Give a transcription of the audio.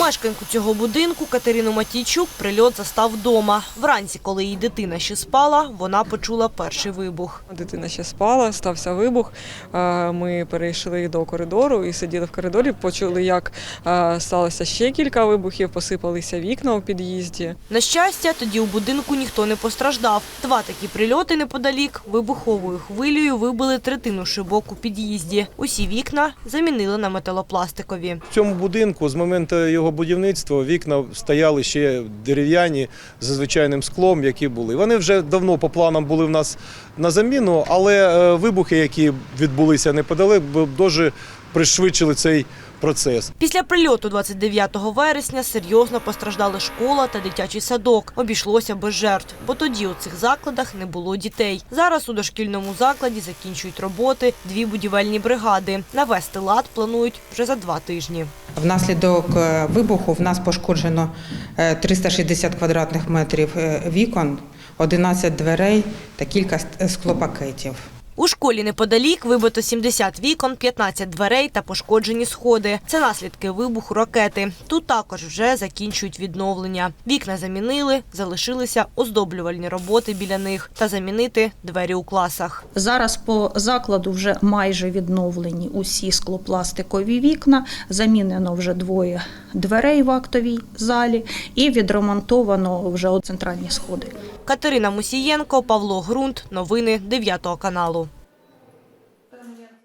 Мешканку цього будинку Катерину Матійчук прильот застав вдома. Вранці, коли її дитина ще спала, вона почула перший вибух. Дитина ще спала, стався вибух. Е, Ми перейшли до коридору і сиділи в коридорі. Почули, як е, сталося ще кілька вибухів, посипалися вікна у під'їзді. На щастя, тоді у будинку ніхто не постраждав. Два такі прильоти неподалік вибуховою хвилею вибили третину шибок у під'їзді. Усі вікна замінили на металопластикові. В цьому будинку з моменту його будівництва вікна стояли ще дерев'яні з звичайним склом, які були. Вони вже давно по планам були в нас на заміну, але е, вибухи, які відбулися неподалек, б- дуже пришвидшили цей процес. Після прильоту 29 вересня серйозно постраждали школа та дитячий садок. Обійшлося без жертв, бо тоді у цих закладах не було дітей. Зараз у дошкільному закладі закінчують роботи дві будівельні бригади. Навести лад планують вже за два тижні. Внаслідок е, вибуху в нас пошкоджено е, 360 квадратних метрів е, вікон, 11 дверей та кілька склопакетів. У школі неподалік вибито 70 вікон, 15 дверей та пошкоджені сходи. Це наслідки вибуху ракети. Тут також вже закінчують відновлення. Вікна замінили, залишилися оздоблювальні роботи біля них та замінити двері у класах. Зараз по закладу вже майже відновлені усі склопластикові вікна. Замінено вже двоє дверей в актовій залі і відремонтовано вже центральні сходи. Катерина Мусієнко, Павло Грунт. Новини 9 каналу.